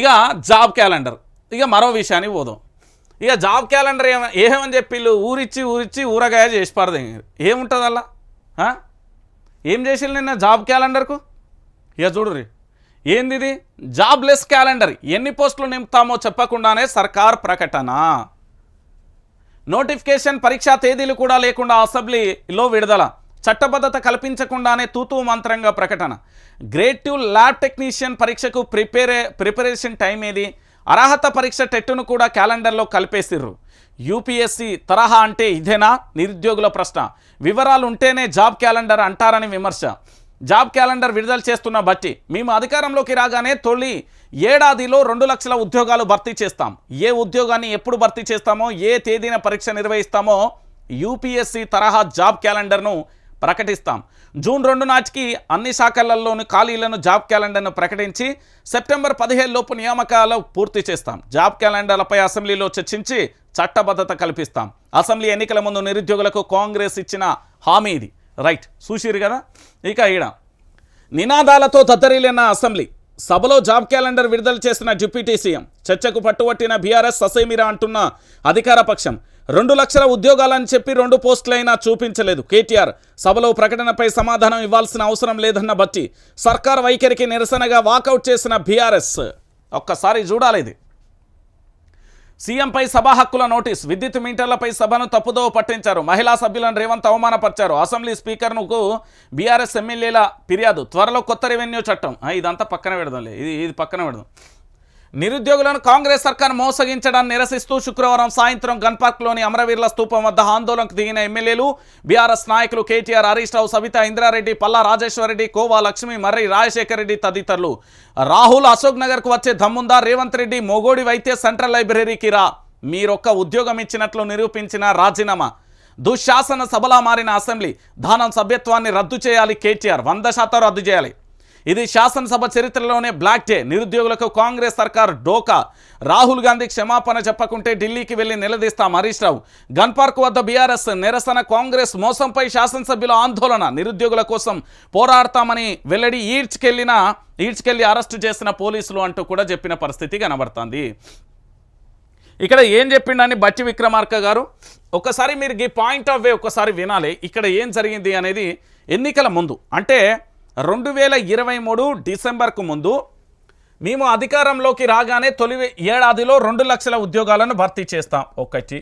ఇక job calendar. ఇక మరో విషయానికి పోదాం. ఇక జాబ్ క్యాలెండర్ ఏమ ఏమని చెప్పిళ్ళు ఊరిచ్చి ఊరిచ్చి ఊరగాయ చేసి పడదు ఏముంటుంది అలా ఆ? ఏం చేసి నిన్న జాబ్ క్యాలెండర్కు? ఇక చూడుర్రి. ఏంది ఇది జాబ్లెస్ క్యాలెండర్. ఎన్ని పోస్టులు నింపుతామో చెప్పకుండానే సర్కార్ ప్రకటన. నోటిఫికేషన్ పరీక్షా తేదీలు కూడా లేకుండా అసెంబ్లీలో విడుదల. చట్టబద్ధత కల్పించకుండానే తూతూ మంత్రంగా ప్రకటన. గ్రేడ్ టూ ల్యాబ్ టెక్నీషియన్ పరీక్షకు ప్రిపేరే ప్రిపరేషన్ టైం ఏది? అర్హత పరీక్ష టెట్టును కూడా క్యాలెండర్లో కలిపేసిర్రు. యూపీఎస్సీ తరహా అంటే ఇదేనా? నిరుద్యోగుల ప్రశ్న. వివరాలు ఉంటేనే జాబ్ క్యాలెండర్ అంటారని విమర్శ. జాబ్ క్యాలెండర్ విడుదల చేస్తున్న బట్టి మేము అధికారంలోకి రాగానే తొలి ఏడాదిలో రెండు లక్షల ఉద్యోగాలు భర్తీ చేస్తాం. ఏ ఉద్యోగాన్ని ఎప్పుడు భర్తీ చేస్తామో ఏ తేదీన పరీక్ష నిర్వహిస్తామో యూపీఎస్సీ తరహా జాబ్ క్యాలెండర్ను ప్రకటిస్తాం. జూన్ రెండు నాటికి అన్ని శాఖలలోని ఖాళీలను జాబ్ క్యాలెండర్ను ప్రకటించి సెప్టెంబర్ పదిహేను లోపు నియామకాలు పూర్తి చేస్తాం. జాబ్ క్యాలెండర్లపై అసెంబ్లీలో చర్చించి చట్టబద్ధత కల్పిస్తాం. అసెంబ్లీ ఎన్నికల ముందు నిరుద్యోగులకు కాంగ్రెస్ ఇచ్చిన హామీ ఇది. రైట్ చూసిరు కదా ఇక ఈడ. నినాదాలతో దద్దరిల్లిన అసెంబ్లీ. సభలో జాబ్ క్యాలెండర్ విడుదల చేసిన డిప్యూటీ సీఎం. చర్చకు పట్టుబట్టిన బీఆర్ఎస్ ససేమిరా అంటున్న అధికార పక్షం. రెండు లక్షల ఉద్యోగాలని చెప్పి రెండు పోస్టులైనా చూపించలేదు. కేటీఆర్ సభలో ప్రకటనపై సమాధానం ఇవ్వాల్సిన అవసరం లేదన్న బట్టి సర్కార్ వైఖరికి నిరసనగా వాకౌట్ చేసిన బీఆర్ఎస్. ఒక్కసారి చూడాలి ఇది. సీఎంపై సభా హక్కుల నోటీస్ విద్యుత్ మీటర్లపై సభను తప్పుదోవ పట్టించారు. మహిళా సభ్యులను రేవంత్ అవమానపరిచారు. అసెంబ్లీ స్పీకర్నుకు బీఆర్ఎస్ ఎమ్మెల్యేల ఫిర్యాదు. త్వరలో కొత్త రెవెన్యూ చట్టం. ఇదంతా పక్కన పెడదాంలే. ఇది ఇది పక్కన పెడదాం. నిరుద్యోగులను కాంగ్రెస్ సర్కార్ మోసగించడాన్ని నిరసిస్తూ శుక్రవారం సాయంత్రం గన్పార్క్లోని అమరవీరుల స్థూపం వద్ద ఆందోళనకు దిగిన ఎమ్మెల్యేలు బీఆర్ఎస్ నాయకులు కేటీఆర్ హరీష్ రావు సవిత ఇంద్రారెడ్డి పల్లా రాజేశ్వరరెడ్డి కోవా లక్ష్మి మర్రి రాజశేఖర్ రెడ్డి తదితరులు. రాహుల్ అశోక్ నగర్కు వచ్చే దమ్ముందా రేవంత్ రెడ్డి మొగోడి వైద్య సెంట్రల్ లైబ్రరీకి రా మీరొక్క ఉద్యోగం ఇచ్చినట్లు నిరూపించిన రాజీనామా? దుశ్శాసన సభలా మారిన అసెంబ్లీ దానం సభ్యత్వాన్ని రద్దు చేయాలి కేటీఆర్ వంద శాతం రద్దు చేయాలి. ఇది శాసనసభ చరిత్రలోనే బ్లాక్ డే. నిరుద్యోగులకు కాంగ్రెస్ సర్కార్ డోకా. రాహుల్ గాంధీ క్షమాపణ చెప్పకుంటే ఢిల్లీకి వెళ్ళి నిలదీస్తాం హరీష్ రావు. గన్ పార్క్ వద్ద బీఆర్ఎస్ నిరసన కాంగ్రెస్ మోసంపై శాసనసభ్యుల ఆందోళన. నిరుద్యోగుల కోసం పోరాడతామని వెల్లడి ఈడ్చుకెళ్ళిన ఈడ్చుకెళ్ళి అరెస్టు చేసిన పోలీసులు అంటూ కూడా చెప్పిన పరిస్థితి కనబడుతుంది. ఇక్కడ ఏం చెప్పిండని బట్టి విక్రమార్క గారు? ఒకసారి మీరు ఈ పాయింట్ ఆఫ్ వే ఒకసారి వినాలి. ఇక్కడ ఏం జరిగింది అనేది ఎన్నికల ముందు. అంటే రెండు వేల ఇరవై మూడు డిసెంబర్కు ముందు మేము అధికారంలోకి రాగానే తొలి ఏడాదిలో రెండు లక్షల ఉద్యోగాలను భర్తీ చేస్తాం. ఒకటి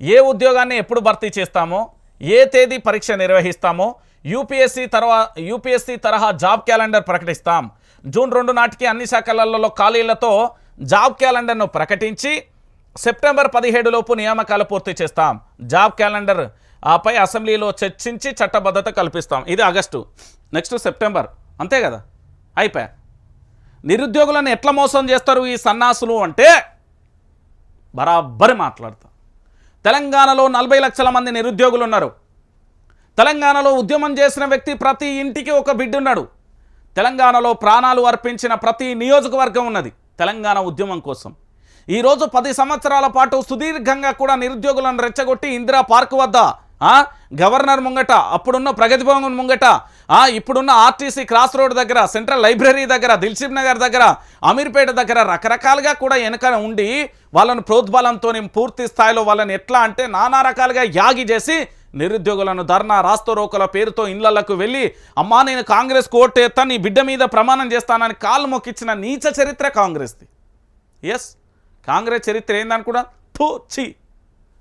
ఏ ఉద్యోగాన్ని ఎప్పుడు భర్తీ చేస్తామో ఏ తేదీ పరీక్ష నిర్వహిస్తామో యూపీఎస్సీ తర్వా యూపీఎస్సీ తరహా జాబ్ క్యాలెండర్ ప్రకటిస్తాం. జూన్ రెండు నాటికి అన్ని శాఖలలో ఖాళీలతో జాబ్ క్యాలెండర్ను ప్రకటించి సెప్టెంబర్ పదిహేడులోపు నియామకాలు పూర్తి చేస్తాం. జాబ్ క్యాలెండర్ ఆపై అసెంబ్లీలో చర్చించి చట్టబద్ధత కల్పిస్తాం. ఇది ఆగస్టు. Next September. అంతే కదా? అయిపోయా? నిరుద్యోగులను ఎట్లా మోసం చేస్తారు ఈ సన్నాసులు అంటే బరాబరి మాట్లాడతాం. తెలంగాణలో నలభై లక్షల మంది నిరుద్యోగులు ఉన్నారు తెలంగాణలో ఉద్యమం చేసిన వ్యక్తి ప్రతి ఇంటికి ఒక బిడ్డ ఉన్నాడు తెలంగాణలో ప్రాణాలు అర్పించిన ప్రతి నియోజకవర్గం ఉన్నది తెలంగాణ ఉద్యమం కోసం. ఈరోజు పది సంవత్సరాల పాటు సుదీర్ఘంగా కూడా నిరుద్యోగులను రెచ్చగొట్టి ఇందిరా పార్క్ వద్ద గవర్నర్ ముంగట అప్పుడున్న ప్రగతి భవన్ ముంగట ఇప్పుడున్న ఆర్టీసీ క్రాస్ రోడ్ దగ్గర సెంట్రల్ లైబ్రరీ దగ్గర దిల్సిబ్ నగర్ దగ్గర అమీర్పేట దగ్గర రకరకాలుగా కూడా వెనక ఉండి వాళ్ళను ప్రోద్బలంతో పూర్తి స్థాయిలో వాళ్ళని ఎట్లా అంటే నానా రకాలుగా యాగి చేసి నిరుద్యోగులను ధర్నా రాస్తోరోకల పేరుతో ఇళ్ళకు వెళ్ళి అమ్మా నేను కాంగ్రెస్ కోర్టు ఎత్తా నీ బిడ్డ మీద ప్రమాణం చేస్తానని కాలు మొక్కిచ్చిన నీచ చరిత్ర కాంగ్రెస్ది. ఎస్ కాంగ్రెస్ చరిత్ర ఏందనుకున్నా? థూ ఛీ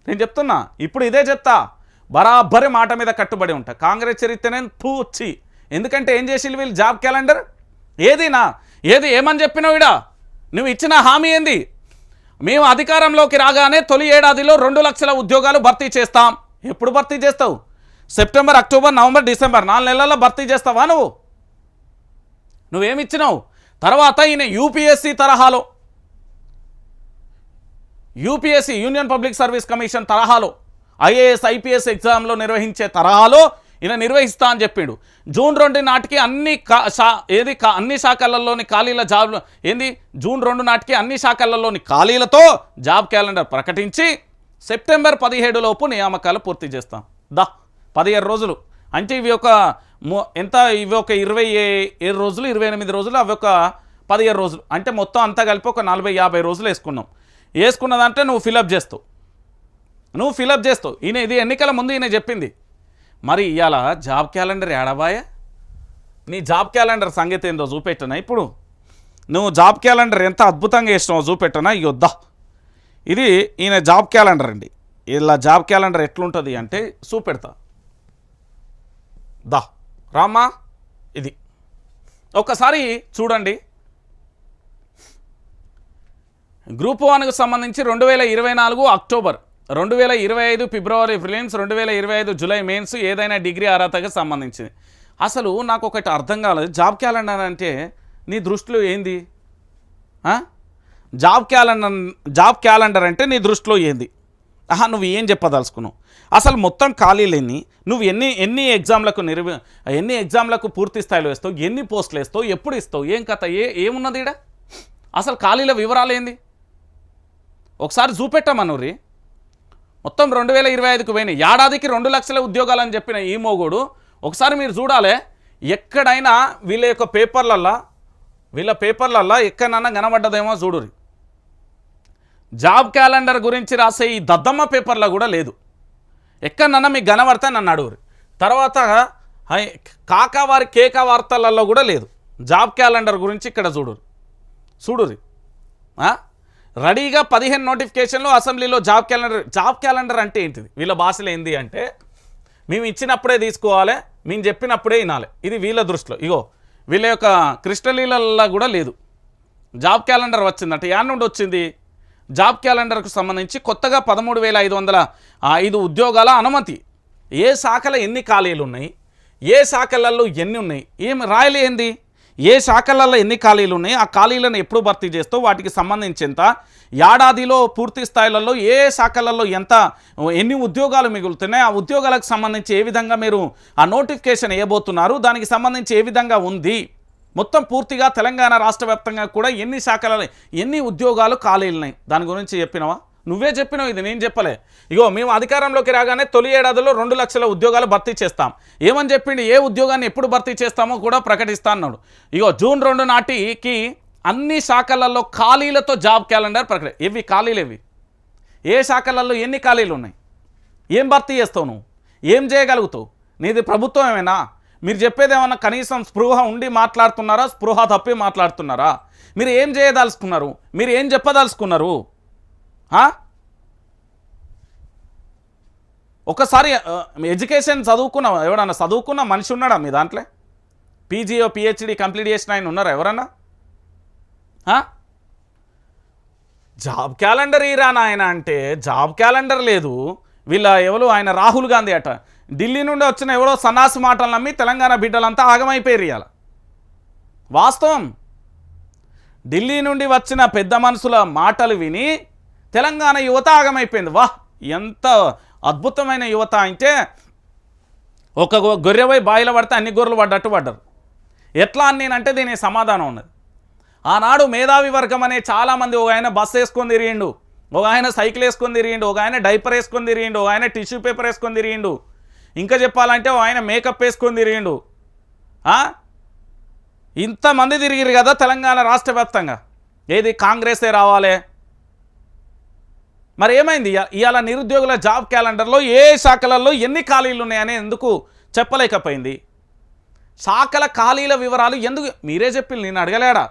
నేను చెప్తున్నా ఇప్పుడు ఇదే చెప్తా. బరాబరి మాట మీద కట్టుబడి ఉంటా. కాంగ్రెస్ చరిత్రనే నేను ఛీ ఎందుకంటే ఏం చేసి వీళ్ళు? Job calendar? ఏదినా? ఏది ఏమని చెప్పినావు ఇడా నువ్వు ఇచ్చిన హామీ ఏంది? మేము అధికారంలోకి రాగానే తొలి ఏడాదిలో రెండు లక్షల ఉద్యోగాలు భర్తీ చేస్తాం. ఎప్పుడు భర్తీ చేస్తావు? సెప్టెంబర్ అక్టోబర్ నవంబర్ డిసెంబర్ నాలుగు నెలల్లో భర్తీ చేస్తావా నువ్వు? నువ్వేమిచ్చినావు తర్వాత ఈయన యూపీఎస్సీ తరహాలో. UPSC Union Public Service Commission తరహాలో. ఐఏఎస్ ఐపీఎస్ ఎగ్జామ్లో నిర్వహించే తరహాలో ఈయన నిర్వహిస్తా అని చెప్పిండు. జూన్ రెండు నాటికి అన్ని కా- శా- ఏది కా- అన్ని శాఖలలోని ఖాళీల జాబ్ ఏంది? జూన్ రెండు నాటికి అన్ని శాఖలలోని ఖాళీలతో జాబ్ క్యాలెండర్ ప్రకటించి సెప్టెంబర్ పదిహేడు లోపు నియామకాలు పూర్తి చేస్తాం. దా పదిహేడు రోజులు. అంటే ఇవి ఒక ఎంత? ఇవి ఒక ఇరవై ఏడు రోజులు ఇరవై ఎనిమిది రోజులు అవి ఒక పదిహేడు రోజులు. అంటే మొత్తం అంతా కలిపి ఒక నలభై యాభై రోజులు వేసుకున్నాం. వేసుకున్నదంటే నువ్వు ఫిలప్ చేస్తావు. నువ్వు ఫిలప్ చేస్తావు. ఈయన ఇది ఎన్నికల ముందు ఈయన చెప్పింది. మరి ఇవాళ జాబ్ క్యాలెండర్ ఏడబాయే నీ జాబ్ క్యాలెండర్ సంగతి ఏందో చూపెట్టనా ఇప్పుడు? నువ్వు జాబ్ క్యాలెండర్ ఎంత అద్భుతంగా వేసినావో చూపెట్టనా? యొద్దా ఇది ఈయన జాబ్ క్యాలెండర్ అండి. ఇలా జాబ్ క్యాలెండర్ ఎట్లుంటుంది అంటే చూపెడతా. దా. రామా ఇది. ఒక్కసారి చూడండి. గ్రూప్ వన్కు సంబంధించి రెండు వేల ఇరవై నాలుగు అక్టోబర్. రెండు వేల ఇరవై ఐదు ఫిబ్రవరి ప్రిలిమ్స్ రెండు వేల ఇరవై ఐదు జూలై మెయిన్స్ ఏదైనా డిగ్రీ అర్హతకు సంబంధించింది. అసలు నాకు ఒకటి అర్థం కాలేదు. జాబ్ క్యాలెండర్ అంటే నీ దృష్టిలో ఏంది? జాబ్ క్యాలెండర్ జాబ్ క్యాలెండర్ అంటే నీ దృష్టిలో ఏంది? ఆహా నువ్వు ఏం చెప్పదలుచుకున్నావు? అసలు మొత్తం ఖాళీలు ఎన్ని నువ్వు ఎన్ని ఎన్ని ఎగ్జామ్లకు నిర్వ ఎన్ని ఎగ్జామ్లకు పూర్తి స్థాయిలో వేస్తావు ఎన్ని పోస్టులు వేస్తావు ఎప్పుడు ఇస్తావు ఏం కథ ఏ ఏమున్నది ఈడ? అసలు ఖాళీల వివరాలు ఏంది? ఒకసారి చూపెట్టామనురి మొత్తం రెండు వేల ఇరవై ఐదుకు పోయినాయి. ఏడాదికి రెండు లక్షల ఉద్యోగాలని చెప్పిన ఈ మోగోడు ఒకసారి మీరు చూడాలి ఎక్కడైనా వీళ్ళ యొక్క పేపర్లల్లా వీళ్ళ పేపర్లల్లా ఎక్కడైనా కనబడ్డదేమో చూడురి జాబ్ క్యాలెండర్ గురించి రాసే ఈ దద్దమ్మ పేపర్లో కూడా లేదు. ఎక్కడన్నా మీకు కనబడితే నన్ను అడుగురు తర్వాత హై, కాకా వారి కేక వార్తలలో కూడా లేదు. జాబ్ క్యాలెండర్ గురించి ఇక్కడ చూడురు చూడురి రెడీగా పదిహేను నోటిఫికేషన్లు అసెంబ్లీలో జాబ్ క్యాలెండర్ జాబ్ క్యాలెండర్ అంటే ఏంటిది? వీళ్ళ భాషలో ఏంది అంటే మేము ఇచ్చినప్పుడే తీసుకోవాలి మేము చెప్పినప్పుడే వినాలి. ఇది వీళ్ళ దృష్టిలో. ఇగో వీళ్ళ యొక్క కృష్ణలీలలో కూడా లేదు. జాబ్ క్యాలెండర్ వచ్చిందంటే యాడ్ నుండి వచ్చింది. జాబ్ క్యాలెండర్కు సంబంధించి కొత్తగా పదమూడు వేల ఐదు వందల ఐదు ఉద్యోగాల అనుమతి. ఏ శాఖలో ఎన్ని ఖాళీలు ఉన్నాయి? ఏ శాఖలలో ఎన్ని ఉన్నాయి? ఏమి రాయలేంది ఏ శాఖలలో ఎన్ని ఖాళీలు ఉన్నాయి ఆ ఖాళీలను ఎప్పుడు భర్తీ చేస్తూ వాటికి సంబంధించి ఎంత ఏడాదిలో పూర్తి స్థాయిలలో ఏ శాఖలలో ఎంత ఎన్ని ఉద్యోగాలు మిగులుతున్నాయి? ఆ ఉద్యోగాలకు సంబంధించి ఏ విధంగా మీరు ఆ నోటిఫికేషన్ వేయబోతున్నారు? దానికి సంబంధించి ఏ విధంగా ఉంది? మొత్తం పూర్తిగా తెలంగాణ రాష్ట్ర వ్యాప్తంగా కూడా ఎన్ని శాఖలలో ఎన్ని ఉద్యోగాలు ఖాళీలు ఉన్నాయి? దాని గురించి చెప్పినవా? నువ్వే చెప్పినావు ఇది నేను చెప్పలే. ఇగో మేము అధికారంలోకి రాగానే తొలి ఏడాదిలో రెండు లక్షల ఉద్యోగాలు భర్తీ చేస్తాం. ఏమని చెప్పిండు ఏ ఉద్యోగాన్ని ఎప్పుడు భర్తీ చేస్తామో కూడా ప్రకటిస్తా అన్నాడు ఇగో జూన్ రెండు నాటికి అన్ని శాఖలలో ఖాళీలతో జాబ్ క్యాలెండర్ ప్రకటి ఇవి ఖాళీలు ఇవి ఏ శాఖలలో ఎన్ని ఖాళీలు ఉన్నాయి? ఏం భర్తీ చేస్తావు నువ్వు? ఏం చేయగలుగుతావు? నీది ప్రభుత్వం ఏమైనా? మీరు చెప్పేది ఏమన్నా కనీసం స్పృహ ఉండి మాట్లాడుతున్నారా స్పృహ తప్పి మాట్లాడుతున్నారా? మీరు ఏం చేయదలుచుకున్నారు? మీరు ఏం చెప్పదలుచుకున్నారు? ఒకసారి ఎడ్యుకేషన్ చదువుకున్న ఎవడన్నా చదువుకున్న మనిషి ఉన్నాడా మీ దాంట్లో? పీజీఓ పిహెచ్డి కంప్లీట్ చేసిన ఆయన ఉన్నారా ఎవరన్నా? జాబ్ క్యాలెండర్ ఈరా నాయన అంటే జాబ్ క్యాలెండర్ లేదు. వీళ్ళ ఎవరు? ఆయన రాహుల్ గాంధీ అట. ఢిల్లీ నుండి వచ్చిన ఎవరో సన్నాసి మాటలు నమ్మి తెలంగాణ బిడ్డలంతా ఆగమైపోయారు ఇవాళ వాస్తవం. ఢిల్లీ నుండి వచ్చిన పెద్ద మనుషుల మాటలు విని తెలంగాణ యువత ఆగమైపోయింది. వాహ్! ఎంత అద్భుతమైన యువత అంటే ఒక గొర్రెపై బాయిలో పడితే అన్ని గొర్రెలు పడ్డట్టు పడ్డారు. ఎట్లా అని నేనంటే దీనికి సమాధానం ఉన్నది. ఆనాడు మేధావి వర్గం అనే చాలామంది ఒక ఆయన బస్సు వేసుకొని తిరిగిండు ఒక ఆయన సైకిల్ వేసుకొని తిరిగిండు ఒక ఆయన డైపర్ వేసుకొని తిరిగిండు ఒక ఆయన టిష్యూ పేపర్ వేసుకొని తిరిగిండు. ఇంకా చెప్పాలంటే ఒక ఆయన మేకప్ వేసుకొని తిరిగిండు. ఇంతమంది తిరిగిరు కదా తెలంగాణ రాష్ట్ర వ్యాప్తంగా. ఏది కాంగ్రెసే రావాలి. మరి ఏమైంది? ఇవాళ నిరుద్యోగుల జాబ్ క్యాలెండర్లో ఏ శాఖలలో ఎన్ని ఖాళీలు ఉన్నాయని ఎందుకు చెప్పలేకపోయింది? శాఖల ఖాళీల వివరాలు ఎందుకు మీరే చెప్పి నేను అడగలేడా?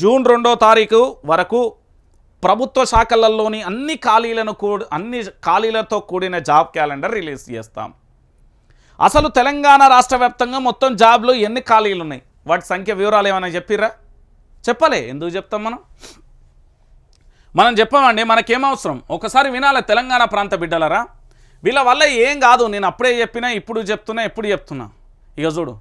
జూన్ రెండో తారీఖు వరకు ప్రభుత్వ శాఖలలోని అన్ని ఖాళీలను కూడి అన్ని ఖాళీలతో కూడిన జాబ్ క్యాలెండర్ రిలీజ్ చేస్తాం. అసలు తెలంగాణ రాష్ట్ర వ్యాప్తంగా మొత్తం జాబ్లు ఎన్ని ఖాళీలు ఉన్నాయి వాటి సంఖ్య వివరాలు ఏమైనా చెప్పిర్రా? చెప్పలే ఎందుకు చెప్తాం మనం? మనం చెప్పామండి మనకేం అవసరం ఒకసారి వినాలి తెలంగాణ ప్రాంత బిడ్డలరా. వీళ్ళ వల్ల ఏం కాదు నేను అప్పుడే చెప్పినా ఇప్పుడు చెప్తున్నా ఎప్పుడు చెప్తున్నా. ఇక చూడు.